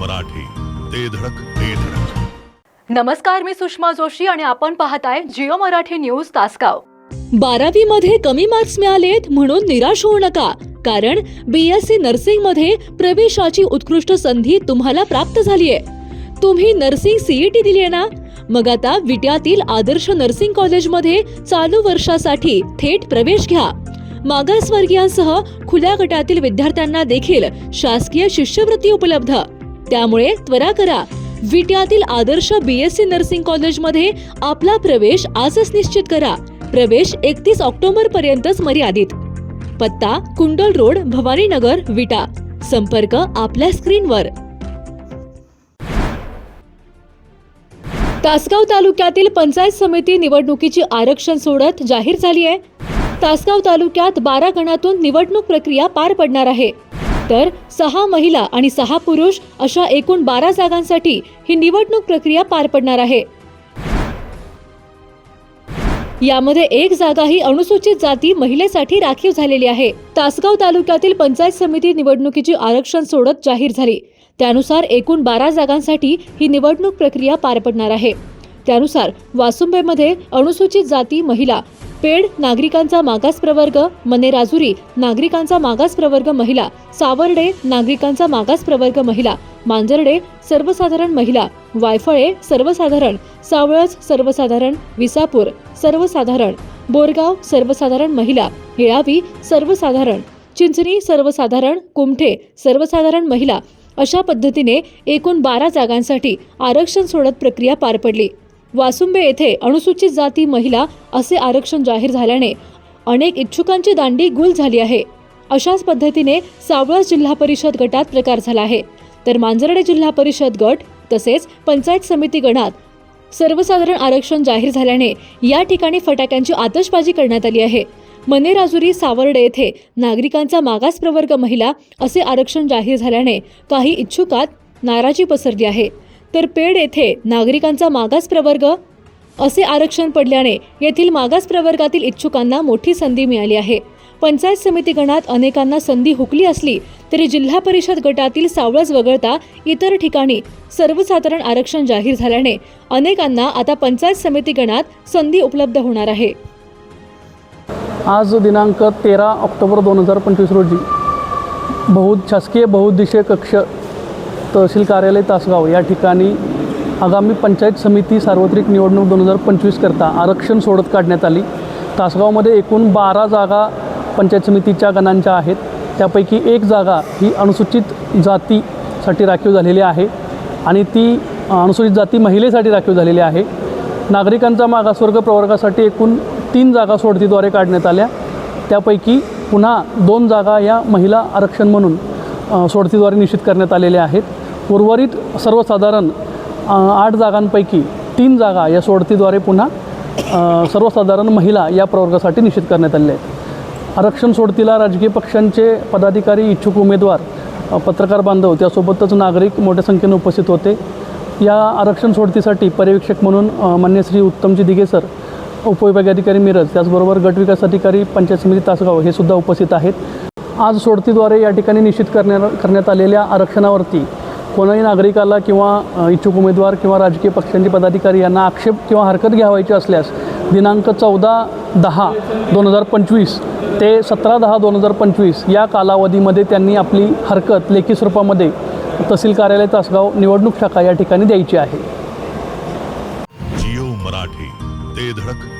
मराठी. ते धडक ते धडक. नमस्कार मी सुषमा जोशी आणि आपण पाहताय जिओ मराठी न्यूज तासगाव. बारावी मध्ये कमी मार्क्स मिळालेत म्हणून निराश होऊ नका कारण बी एस सी नर्सिंगमध्ये प्रवेशाची उत्कृष्ट संधी तुम्हाला प्राप्त झालीय. तुम्ही नर्सिंग सीईटी दिली आहे ना? मग आता विट्यातील आदर्श नर्सिंग कॉलेजमध्ये चालू वर्षासाठी थेट प्रवेश घ्या. मागासवर्गीयांसह खुल्या गटातील विद्यार्थ्यांना देखील शासकीय शिष्यवृत्ती उपलब्ध. त्यामुळे त्वरा करा. विट्यातील आदर्श बीएससी नर्सिंग कॉलेजमध्ये आपला प्रवेश आजच निश्चित करा. प्रवेश एकतीस ऑक्टोबर पर्यंतच मर्यादित. पत्ता कुंडल रोड भवानीनगर विटा. संपर्क आपल्या स्क्रीनवर. तासगाव तालुक्यातील पंचायत समिती निवडणुकीची आरक्षण सोडत जाहीर झाली आहे. तासगाव तालुक्यात बारा गणातून निवडणूक प्रक्रिया पार पडणार आहे. तर सहा महिला आणि सहा पुरुष अशा एकूण बारा जागांसाठी ही निवडणूक प्रक्रिया पार पडणार आहे. यामध्ये एक जागा ही अनुसूचित जाती महिलेसाठी राखीव झालेली आहे. तासगाव तालुक्यातील पंचायत समिती निवडणुकीची आरक्षण सोडत जाहीर झाली. त्यानुसार एकूण बारा जागांसाठी ही निवडणूक प्रक्रिया पार पडणार आहे. त्यानुसार वासुंबेमध्ये अनुसूचित जाती महिला पेड नागरिकांचा मागास प्रवर्ग मनेराजुरी नागरिकांचा मागास प्रवर्ग महिला सावर्डे नागरिकांचा मागास प्रवर्ग महिला मांजर्डे सर्वसाधारण महिला वायफळे सर्वसाधारण सावळज सर्वसाधारण विसापूर सर्वसाधारण बोरगाव सर्वसाधारण महिला येळावी सर्वसाधारण चिंचणी सर्वसाधारण कुमठे सर्वसाधारण महिला अशा पद्धतीने एकूण बारा जागांसाठी आरक्षण सोडत प्रक्रिया पार पडली. वासुंबे येथे अनुसूचित जाती महिला असे आरक्षण जाहीर झाल्याने अनेक इच्छुकांची दांडी गुल झाली आहे. अशाच पद्धतीने सावळस जिल्हा परिषद गटात प्रकार झाला आहे. तर मांजरडे जिल्हा परिषद गट तसेच पंचायत समिती गणात सर्वसाधारण आरक्षण जाहीर झाल्याने या ठिकाणी फटाक्यांची आतषबाजी करण्यात आली आहे. मनेराजुरी सावर्डे येथे नागरिकांचा मागास प्रवर्ग महिला असे आरक्षण जाहीर झाल्याने काही इच्छुकात नाराजी पसरली आहे. तर पेड येथे नागरिकांचा मागास प्रवर्ग असे आरक्षण पडल्याने येथील मागास प्रवर्गातील इच्छुकांना मोठी संधी मिळाली आहे. पंचायत समिती गणात अनेकांना संधी हुकली असली तरी जिल्हा परिषद गटातील सावळज वगळता इतर ठिकाणी सर्वसाधारण आरक्षण जाहीर झाल्याने अनेकांना आता पंचायत समिती गणात संधी उपलब्ध होणार आहे. आज दिनांक तेरा ऑक्टोबर दोन हजार पंचवीस रोजी बहु शासकीय बहुउद्देशीय कक्ष तहसील कार्यालय तासगाव या ठिकाणी आगामी पंचायत समिती सार्वत्रिक निवडणूक दोन हजार पंचवीसकरता आरक्षण सोडत काढण्यात आली. तासगावमध्ये एकूण बारा जागा पंचायत समितीच्या गणांच्या आहेत. त्यापैकी एक जागा ही अनुसूचित जातीसाठी राखीव झालेली आहे आणि ती अनुसूचित जाती महिलेसाठी राखीव झालेली आहे. नागरिकांचा मागासवर्ग प्रवर्गासाठी एकूण तीन जागा सोडतीद्वारे काढण्यात आल्या. त्यापैकी पुन्हा दोन जागा या महिला आरक्षण म्हणून सोडतीद्वारे निश्चित करण्यात आलेल्या आहेत. उर्वरित सर्वसाधारण आठ जागांपैकी तीन जागा या सोडतीद्वारे पुन्हा सर्वसाधारण महिला या प्रवर्गासाठी निश्चित करण्यात आलेल्या आहेत. आरक्षण सोडतीला राजकीय पक्षांचे पदाधिकारी इच्छुक उमेदवार पत्रकार बांधव त्यासोबतच नागरिक मोठ्या संख्येने उपस्थित होते. या आरक्षण सोडतीसाठी पर्यवेक्षक म्हणून मान्य श्री उत्तमजी दिगेसर उपविभागीय अधिकारी मिरज त्याचबरोबर गटविकास अधिकारी पंचायत समिती तासगाव हे सुद्धा उपस्थित आहेत. आज सोडतीद्वारे या ठिकाणी निश्चित करण्या करण्यात आलेल्या आरक्षणावरती कोणाही नागरिकाला किंवा इच्छुक उमेदवार किंवा राजकीय पक्षांचे पदाधिकारी यांना आक्षेप किंवा हरकत घ्यावायची असल्यास दिनांक चौदा दहा दोन हजार पंचवीस ते सतरा दहा दोन हजार पंचवीस या कालावधीमध्ये त्यांनी आपली हरकत लेखी स्वरूपामध्ये तहसील कार्यालय तासगाव निवडणूक शाखा या ठिकाणी द्यायची आहे. जिओ मराठी ते धडक.